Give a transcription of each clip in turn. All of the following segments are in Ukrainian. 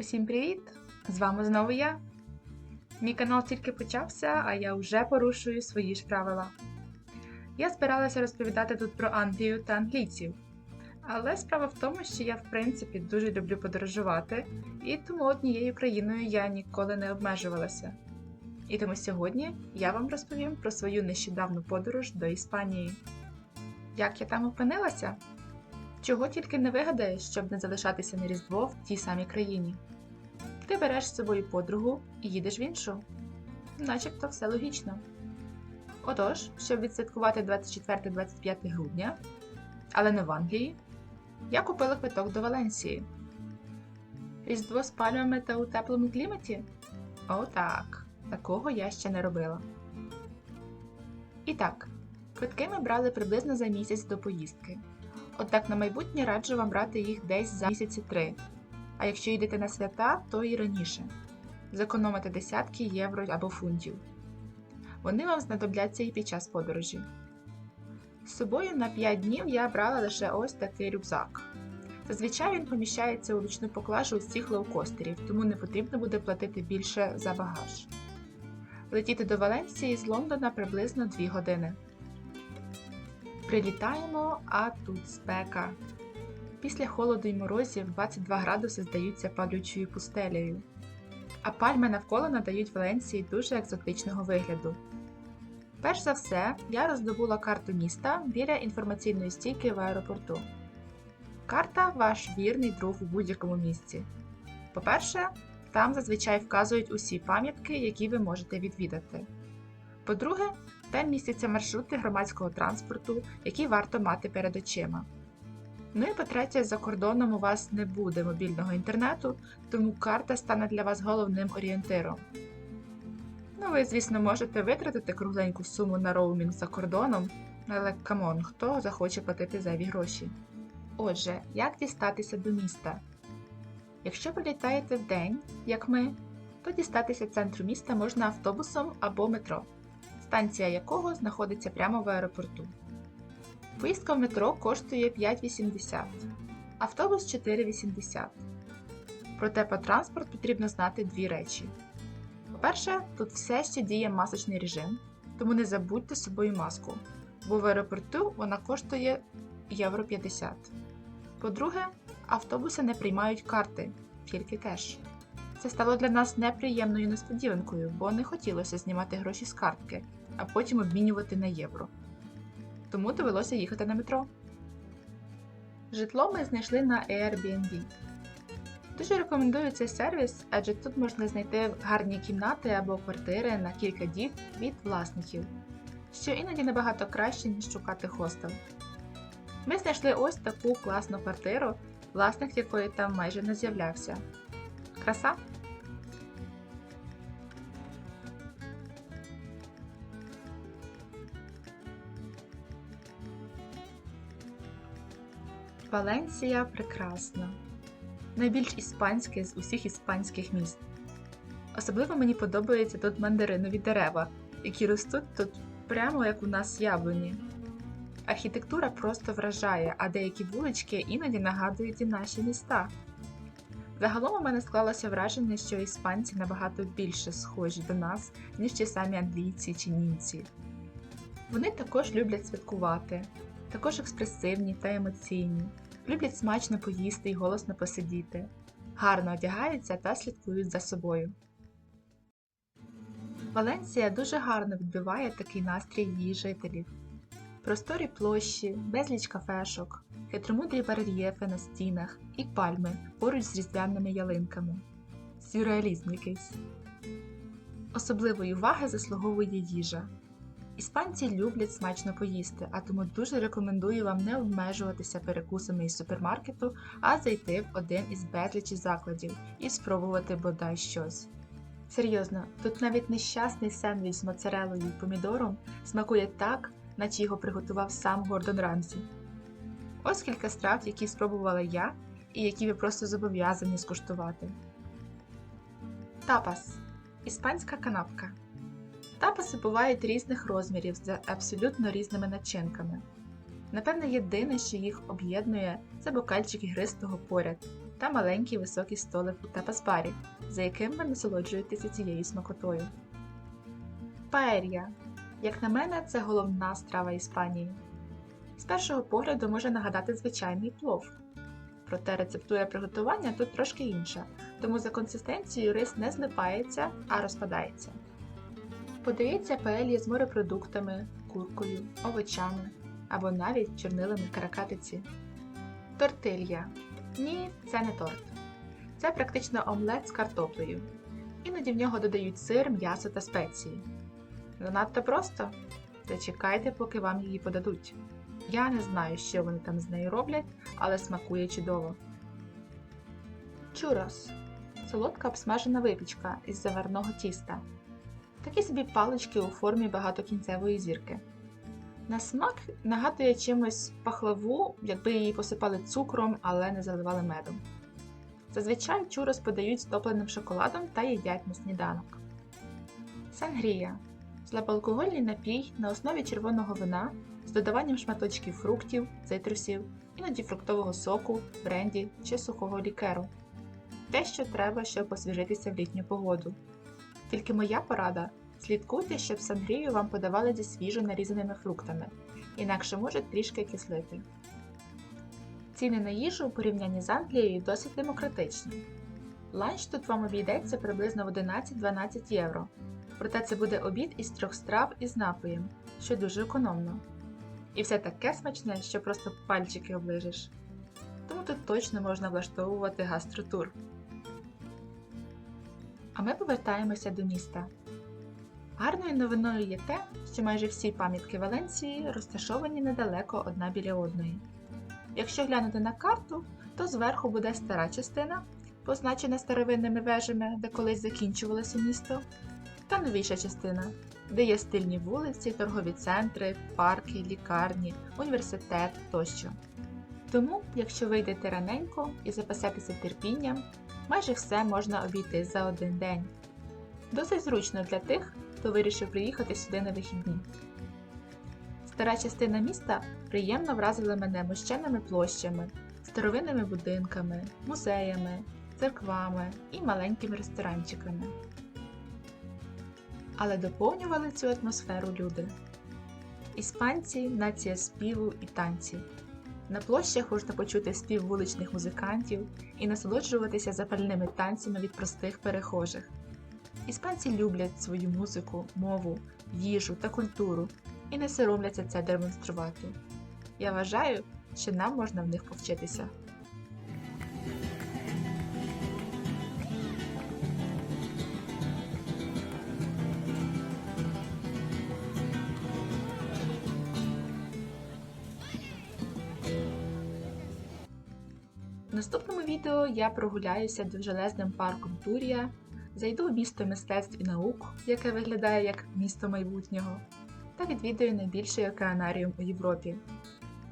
Усім привіт! З вами знову я. Мій канал тільки почався, а я вже порушую свої ж правила. Я збиралася розповідати тут про Англію та англійців. Але справа в тому, що я в принципі дуже люблю подорожувати, і тому однією країною я ніколи не обмежувалася. І тому сьогодні я вам розповім про свою нещодавну подорож до Іспанії. Як я там опинилася? Чого тільки не вигадаєш, щоб не залишатися на Різдво в тій самій країні. Ти береш з собою подругу і їдеш в іншу. Начебто все логічно. Отож, щоб відсвяткувати 24-25 грудня, але не в Англії, я купила квиток до Валенсії. Різдво з пальмами та у теплому кліматі? О, так, такого я ще не робила. І так, квитки ми брали приблизно за місяць до поїздки. Однак на майбутнє раджу вам брати їх десь за місяці три. А якщо йдете на свята, то і раніше. Зекономите десятки євро або фунтів. Вони вам знадобляться і під час подорожі. З собою на 5 днів я брала лише ось такий рюкзак. Зазвичай він поміщається у ручну поклажу усіх лоукостерів, тому не потрібно буде платити більше за багаж. Летіти до Валенсії з Лондона приблизно 2 години. Прилітаємо, а тут спека. Після холоду й морозів 22 градуси здаються палючою пустелею, а пальми навколо надають Валенції дуже екзотичного вигляду. Перш за все, я роздобула карту міста біля інформаційної стійки в аеропорту. Карта ваш вірний друг у будь-якому місці. По-перше, там зазвичай вказують усі пам'ятки, які ви можете відвідати. По-друге, там містяться маршрути громадського транспорту, які варто мати перед очима. Ну і по-третє, за кордоном у вас не буде мобільного інтернету, тому карта стане для вас головним орієнтиром. Ну, ви, звісно, можете витратити кругленьку суму на роумінг за кордоном, але камон, хто захоче платити зайві гроші? Отже, як дістатися до міста? Якщо прилітаєте в день, як ми, то дістатися центру міста можна автобусом або метро, станція якого знаходиться прямо в аеропорту. Поїздка в метро коштує 5,80, автобус 4,80. Проте по транспорт потрібно знати дві речі. По-перше, тут все ще діє масочний режим, тому не забудьте з собою маску, бо в аеропорту вона коштує євро 50. По-друге, автобуси не приймають карти, тільки кеш. Це стало для нас неприємною несподіванкою, бо не хотілося знімати гроші з картки, а потім обмінювати на євро тому довелося їхати на метро. Житло ми знайшли на Airbnb. Дуже рекомендую цей сервіс, адже тут можна знайти гарні кімнати або квартири на кілька діб від власників, що іноді набагато краще, ніж шукати хостел. Ми знайшли ось таку класну квартиру, власник якої там майже не з'являвся. Краса! Валенсія прекрасна. Найбільш іспанське з усіх іспанських міст. Особливо мені подобаються тут мандаринові дерева, які ростуть тут прямо як у нас яблуні. Архітектура просто вражає, а деякі вулички іноді нагадують і наші міста. Загалом у мене склалося враження, що іспанці набагато більше схожі до нас, ніж ті самі англійці чи німці. Вони також люблять святкувати, також експресивні та емоційні, люблять смачно поїсти і голосно посидіти, гарно одягаються та слідкують за собою. Валенсія дуже гарно відбиває такий настрій її жителів. Просторі площі, безліч кафешок, хитромудрі барельєфи на стінах і пальми поруч з різдвяними ялинками. Сюрреалізм якийсь. Особливої уваги заслуговує їжа. Іспанці люблять смачно поїсти, а тому дуже рекомендую вам не обмежуватися перекусами із супермаркету, а зайти в один із безлічі закладів і спробувати бодай щось. Серйозно, тут навіть нещасний сендвіч з моцарелою і помідором смакує так, наче його приготував сам Гордон Рамсі. Ось кілька страв, які спробувала я і які ви просто зобов'язані скуштувати. Тапас іспанська канапка. Тапаси бувають різних розмірів з абсолютно різними начинками. Напевне, єдине, що їх об'єднує, це бокальчик ігристого поряд, та маленький високий столик у тапас-барі, за яким ви насолоджуєтеся цією смакотою. Паерія. Як на мене, це головна страва Іспанії. З першого погляду може нагадати звичайний плов. Проте рецептура приготування тут трошки інша, тому за консистенцією рис не злипається, а розпадається. Подається паелія з морепродуктами, куркою, овочами або навіть чорнилами каракатиці. Тортилья. Ні, це не торт. Це практично омлет з картоплею. Іноді в нього додають сир, м'ясо та спеції. Занадто просто? Зачекайте, поки вам її подадуть. Я не знаю, що вони там з нею роблять, але смакує чудово. Чурос солодка обсмажена випічка із заварного тіста. Такі собі палички у формі багатокінцевої зірки. На смак нагадує чимось пахлаву, якби її посипали цукром, але не заливали медом. Зазвичай чурос подають з топленим шоколадом та їдять на сніданок. Сангрія слабоалкогольний напій на основі червоного вина з додаванням шматочків фруктів, цитрусів, іноді фруктового соку, бренді чи сухого лікеру. Те, що треба, щоб освіжитися в літню погоду. Тільки моя порада слідкуйте, щоб сангрію вам подавали зі свіжо нарізаними фруктами, інакше може трішки кислити. Ціни на їжу у порівнянні з Англією досить демократичні. Ланч тут вам обійдеться приблизно в 11-12 євро, проте це буде обід із трьох страв із напоєм, що дуже економно. І все таке смачне, що просто пальчики оближеш. Тому тут точно можна влаштовувати гастротур. Ми повертаємося до міста. Гарною новиною є те, що майже всі пам'ятки Валенції розташовані недалеко одна біля одної. Якщо глянути на карту, то зверху буде стара частина, позначена старовинними вежами, де колись закінчувалося місто, та новіша частина, де є стильні вулиці, торгові центри, парки, лікарні, університет тощо. Тому, якщо вийдете раненько і запасетеся терпінням, майже все можна обійти за один день. Досить зручно для тих, хто вирішив приїхати сюди на вихідні. Стара частина міста приємно вразила мене мощеними площами, старовинними будинками, музеями, церквами і маленькими ресторанчиками. Але доповнювали цю атмосферу люди. Іспанці нація співу і танців. На площах можна почути спів вуличних музикантів і насолоджуватися запальними танцями від простих перехожих. Іспанці люблять свою музику, мову, їжу та культуру і не соромляться це демонструвати. Я вважаю, що нам можна в них повчитися. Наступному відео я прогуляюся довжелезним парком Турія, зайду в місто мистецтв і наук, яке виглядає як місто майбутнього, та відвідаю найбільший океанаріум у Європі.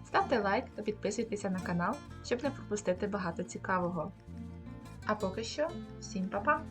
Ставте лайк та підписуйтеся на канал, щоб не пропустити багато цікавого. А поки що, всім па-па!